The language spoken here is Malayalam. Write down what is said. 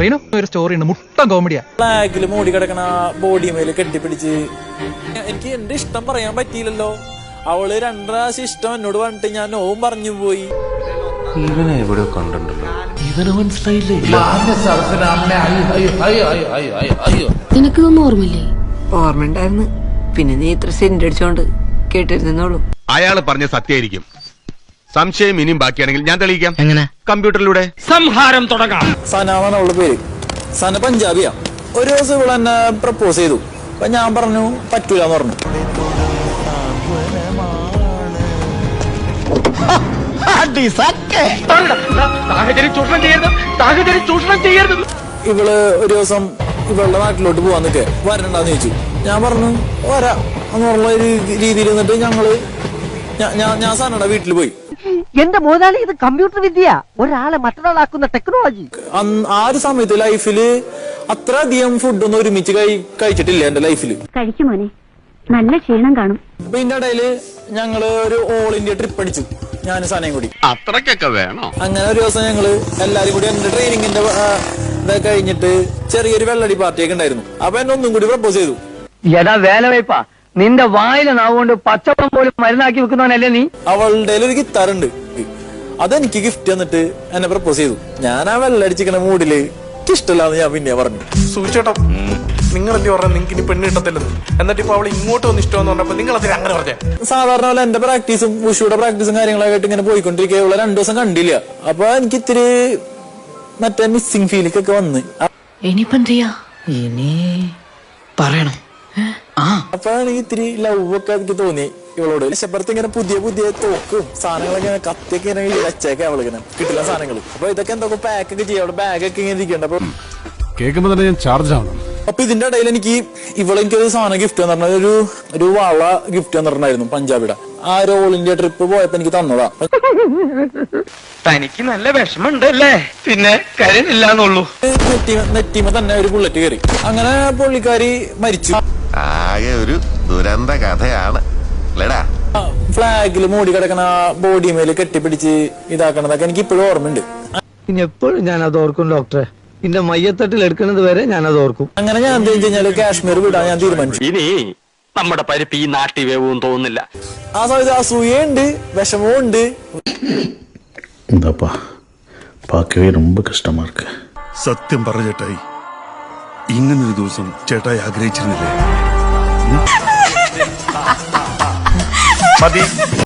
റീനു? ഒരു സ്റ്റോറി ഉണ്ട്. മുട്ടം കോമഡിയാ ഫ്ലാഗിൽ മൂടി കിടക്കണ ബോഡി മേൽ കെട്ടിപ്പിടിച്ച്. എനിക്ക് എന്റെ ഇഷ്ടം പറയാൻ പറ്റിയില്ലല്ലോ. അവൾ രണ്ടു ഇഷ്ടം എന്നോട് പറഞ്ഞിട്ട് ഞാൻ നോവും പറഞ്ഞു പോയി. ഇവനെ എവിടെ കണ്ടിട്ടുണ്ടല്ലോ. ഇവനെ മനസ്സിലായില്ലേ? നിനക്കിതൊന്നും ഓർമ്മയില്ലേ? ഓർമ്മയുണ്ടായിരുന്നു പിന്നെ നീ ഇത്ര സെന്റ് അടിച്ചോണ്ട് കേട്ടിരുന്നോളൂ അയാൾ പറഞ്ഞ സത്യായിരിക്കും സംശയം ഇനിയും ബാക്കിയാണെങ്കിൽ ഞാൻ തെളിയിക്കാം. എങ്ങനെ? കമ്പ്യൂട്ടറിലൂടെ. സംഹാരം തുടങ്ങാം. സനാമെന്നുള്ള പേര്. സന പഞ്ചാബിയാ. ഒരു ദിവസം ഇവിടെ എന്നെ പ്രപ്പോസ് ചെയ്തു. അപ്പൊ ഞാൻ പറഞ്ഞു പറ്റൂലെന്ന് പറഞ്ഞു. ഇവൾ ഒരു ദിവസം ഇവളുടെ നാട്ടിലോട്ട് പോവാൻ നിൽക്കെ വരണ്ടാന്ന് ചോദിച്ചു. ഞാൻ പറഞ്ഞു വരാ. എന്നുള്ള ഒരു രീതിയിൽ നിന്നിട്ട് ഞങ്ങൾ ഞാൻ ഞാൻ സനയുടെ വീട്ടിൽ പോയി. എന്റെ മോനാളി ഇത് കമ്പ്യൂട്ടർ വിദ്യ ഒരാളെ മറ്റൊരാളാക്കുന്ന ടെക്നോളജി. ആ ഒരു സമയത്ത് ലൈഫിൽ അത്ര അധികം ഫുഡൊന്നും ഒരുമിച്ച് കഴി- കഴിച്ചിട്ടില്ല എന്റെ ലൈഫിൽ? കഴിക്കുമോനെ നല്ല ക്ഷീണം കാണും. അപ്പൊ ഇതിന്റെ ഇടയിൽ ഞങ്ങൾ ഒരു ഓൾ ഇന്ത്യ ട്രിപ്പ് അടിച്ചു. ഞാൻ സനയും കൂടി. അത്രക്കൊക്കെ വേണോ? അങ്ങനെ ഒരു ദിവസം ഞങ്ങൾ എല്ലാരും കൂടി എന്റെ ട്രെയിനിങ്ങിന്റെ കഴിഞ്ഞിട്ട് ചെറിയൊരു വെള്ളടി പാർട്ടിയൊക്കെ ഉണ്ടായിരുന്നു. അപ്പൊ എന്നെ ഒന്നും കൂടി പ്രപ്പോസ് ചെയ്തു. എടാ വേല വയ്പാ നിന്റെ വായിലെ നാവുകൊണ്ട് പച്ചപ്പം പോലും മരുന്നാക്കി വെക്കുന്നവനല്ലേ നീ? അവളുടെ ഒരു ഉണ്ട് അതെനിക്ക് ഗിഫ്റ്റ് തന്നിട്ട് എന്നെ പ്രപ്പോസ് ചെയ്തു. ഞാൻ ആ വെള്ളടിച്ചിക്കണ മൂഡിൽ എനിക്ക് ഇഷ്ടമല്ലാന്ന് ഞാൻ പിന്നെ പറഞ്ഞു. സൂചിച്ചേട്ടാ നിങ്ങളല്ലേ പറഞ്ഞ നിങ്ങൾക്ക് ഇനി പെണ്ണ് കിട്ടത്തില്ലെന്ന്. എന്നിട്ട് ഇപ്പൊ അവൾ ഇങ്ങോട്ട് വന്ന് ഇഷ്ടമെന്ന് പറഞ്ഞപ്പോ നിങ്ങൾ അതിന് അങ്ങനെ പറഞ്ഞേ? സാധാരണ പോലെ എന്റെ പ്രാക്ടീസും ഉഷയുടെ പ്രാക്ടീസും കാര്യങ്ങളൊക്കെ ആയിട്ട് ഇങ്ങനെ പോയിക്കൊണ്ടിരിക്കുക ഇവിടെ രണ്ടു ദിവസം കണ്ടില്ല. അപ്പൊ എനിക്ക് ഇത്തിരി മറ്റേ മിസ്സിംഗ് ഫീലിംഗ് വന്ന്. ഇനിയിപ്പോ എന്ത് ചെയ്യാ? ഇനി അപ്പൊ ഈ ഇത്തിരി ലവ് ഒക്കെ എനിക്ക് തോന്നി ഇവളോട്. ലക്ഷപ്പുറത്ത് ഇങ്ങനെ പുതിയ പുതിയ തോക്കും സാധനങ്ങളൊക്കെ ഇങ്ങനെ കത്തിയൊക്കെ ഇങ്ങനെ വെച്ചേക്കെ അവളിങ്ങനെ കിട്ടില്ല സാധനങ്ങൾ അപ്പൊ ഇതൊക്കെ എന്തൊക്കെ പാക്ക് ഒക്കെ ചെയ്യാം. അവിടെ ബാഗൊക്കെ ഇങ്ങനെ ഇരിക്കണ്ട അപ്പൊ കേൾക്കുമ്പോ തന്നെ ഞാൻ ചാർജ് ആവണം അപ്പൊ ഇതിന്റെ ഇടയിൽ എനിക്ക് ഇവളെനിക്ക് ഒരു സാധനം ഗിഫ്റ്റ് എന്ന് പറഞ്ഞാൽ ഒരു ഒരു വള ഗിഫ്റ്റ് എന്ന് പറഞ്ഞായിരുന്നു പഞ്ചാബിയുടെ ആ ഒരു ഓൾ ഇന്ത്യ ട്രിപ്പ് പോയപ്പോ എനിക്ക് തന്നതാ. തനിക്ക് നല്ല വിഷമുണ്ടല്ലേ പിന്നെ കരുന്നില്ലാന്നുള്ളൂ നെറ്റി നെറ്റിമ തന്നെ ഒരു ബുള്ളറ്റ് കയറി അങ്ങനെ പുള്ളിക്കാരി മരിച്ചു. ആകെ ഒരു ദുരന്ത കഥയാണ് അല്ലേടാ ഫ്ലാഗിൽ മൂടി കിടക്കണ ബോഡി മേല് കെട്ടിപ്പിടിച്ച് ഇതാക്കണതൊക്കെ എനിക്ക് ഇപ്പോഴും ഓർമ്മയുണ്ട് ഇനി എപ്പോഴും ഞാൻ അത് ഓർക്കും ഡോക്ടറെ എന്റെ മയ്യത്തട്ടിൽ എടുക്കുന്നത് വരെ ഞാൻ അത് ഓർക്കും അങ്ങനെ ഞാൻ എന്ത് കഴിഞ്ഞാല് കാശ്മീർ വിടാൻ ഞാൻ തീരുമാനിച്ചു ഇനി നമ്മുടെ പരിപ്പ് ഈ നാട്ടി വേവും തോന്നുന്നില്ല ആ സമയത്ത് അസൂയുണ്ട് വിഷമവും ഉണ്ട് എന്താപ്പാ பார்க்கவே ரொம்ப கஷ்டமா இருக்கு സത്യം പറ ചേട്ടായി ഇങ്ങനൊരു ദിവസം ചേട്ടായി ആഗ്രഹിച്ചിരുന്നില്ലേ? മതി.